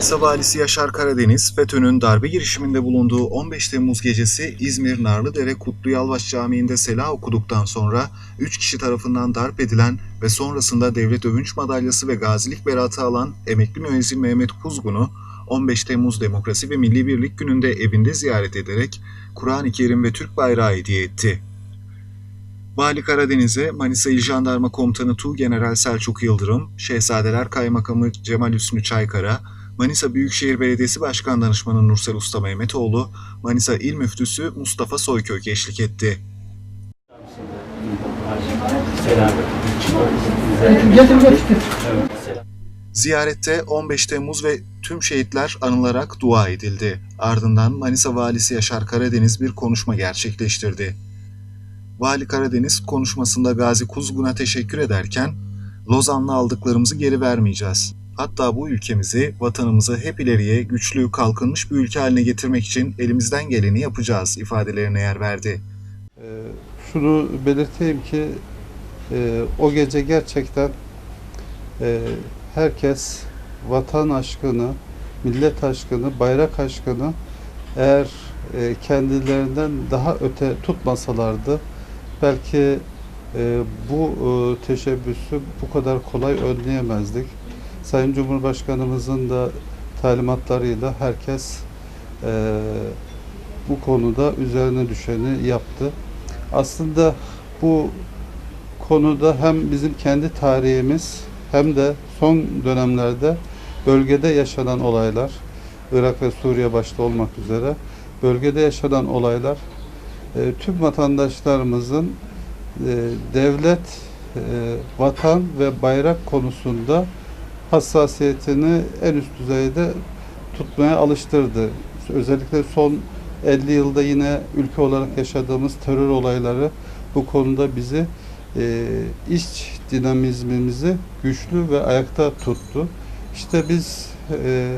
Manisa Valisi Yaşar Karadeniz, FETÖ'nün darbe girişiminde bulunduğu 15 Temmuz gecesi İzmir Narlıdere Kutlu Yalvaç Camii'nde sela okuduktan sonra 3 kişi tarafından darp edilen ve sonrasında Devlet Övünç Madalyası ve Gazilik Beratı alan emekli müezzin Mehmet Kuzgun'u 15 Temmuz Demokrasi ve Milli Birlik Günü'nde evinde ziyaret ederek Kur'an-ı Kerim ve Türk bayrağı hediye etti. Vali Karadeniz'e Manisa İl Jandarma Komutanı Tuğgeneral Selçuk Yıldırım, Şehzadeler Kaymakamı Cemal Hüsnü Çaykara, Manisa Büyükşehir Belediyesi Başkan Danışmanı Nursel Usta Mehmetoğlu, Manisa İl Müftüsü Mustafa Soykök eşlik etti. Ziyarette 15 Temmuz ve tüm şehitler anılarak dua edildi. Ardından Manisa Valisi Yaşar Karadeniz bir konuşma gerçekleştirdi. Vali Karadeniz konuşmasında Gazi Kuzgun'a teşekkür ederken, Lozan'la aldıklarımızı geri vermeyeceğiz. Hatta bu ülkemizi, vatanımızı hep ileriye güçlü, kalkınmış bir ülke haline getirmek için elimizden geleni yapacağız ifadelerine yer verdi. Ee, şunu belirteyim ki e, o gece gerçekten e, herkes vatan aşkını, millet aşkını, bayrak aşkını eğer e, kendilerinden daha öte tutmasalardı belki bu teşebbüsü bu kadar kolay önleyemezdik. Sayın Cumhurbaşkanımızın da talimatlarıyla herkes e, bu konuda üzerine düşeni yaptı. Aslında bu konuda hem bizim kendi tarihimiz hem de son dönemlerde bölgede yaşanan olaylar, Irak ve Suriye başta olmak üzere bölgede yaşanan olaylar e, tüm vatandaşlarımızın e, devlet, e, vatan ve bayrak konusunda hassasiyetini en üst düzeyde tutmaya alıştırdı. Özellikle son 50 yılda yine ülke olarak yaşadığımız terör olayları bu konuda bizi e, iç dinamizmimizi güçlü ve ayakta tuttu. İşte biz e,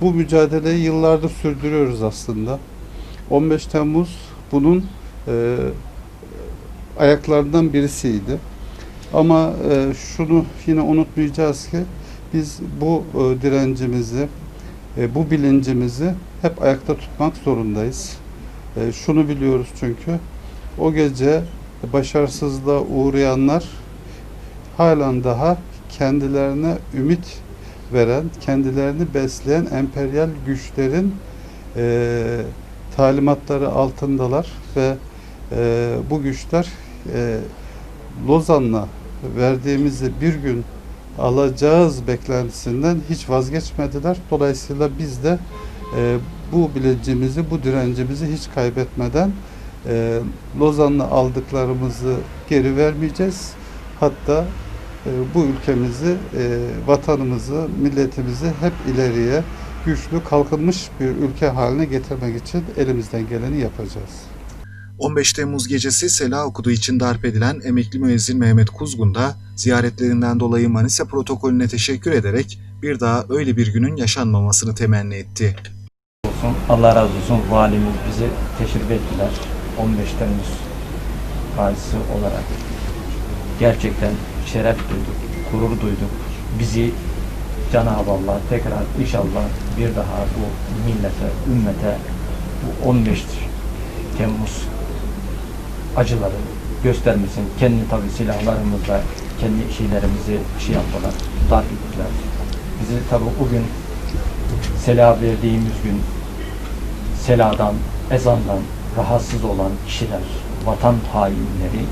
bu mücadeleyi yıllardır sürdürüyoruz aslında. 15 Temmuz bunun e, ayaklarından birisiydi. Ama e, şunu yine unutmayacağız ki biz bu e, direncimizi, e, bu bilincimizi hep ayakta tutmak zorundayız. E, şunu biliyoruz çünkü o gece başarısızlığa uğrayanlar halen daha kendilerine ümit veren, kendilerini besleyen emperyal güçlerin e, talimatları altındalar ve e, bu güçler e, Lozan'la verdiğimizi bir gün alacağız beklentisinden hiç vazgeçmediler. Dolayısıyla biz de e, bu bilincimizi, bu direncimizi hiç kaybetmeden e, Lozan'la aldıklarımızı geri vermeyeceğiz. Hatta e, bu ülkemizi, e, vatanımızı, milletimizi hep ileriye güçlü, kalkınmış bir ülke haline getirmek için elimizden geleni yapacağız. 15 Temmuz gecesi sela okuduğu için darp edilen emekli müezzin Mehmet Kuzgun da ziyaretlerinden dolayı Manisa protokolüne teşekkür ederek bir daha öyle bir günün yaşanmamasını temenni etti. Allah razı olsun. Valimiz bizi teşrif ettiler. 15 Temmuz gazisi olarak. Gerçekten şeref duyduk, gurur duyduk. Bizi Cenab-ı Allah tekrar inşallah bir daha bu millete, ümmete bu 15 Temmuz acıları göstermesin. Kendi tabi silahlarımızla kendi şeylerimizi şey yaptılar, darp ettiler. Bizi tabi o gün sela verdiğimiz gün seladan, ezandan rahatsız olan kişiler, vatan hainleri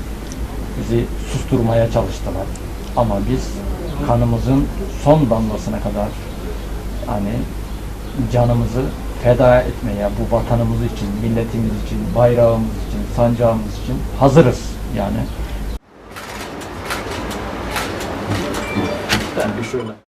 bizi susturmaya çalıştılar. Ama biz kanımızın son damlasına kadar hani canımızı feda etmeye bu vatanımız için, milletimiz için, bayrağımız için, sancağımız için hazırız yani. Ben bir şöyle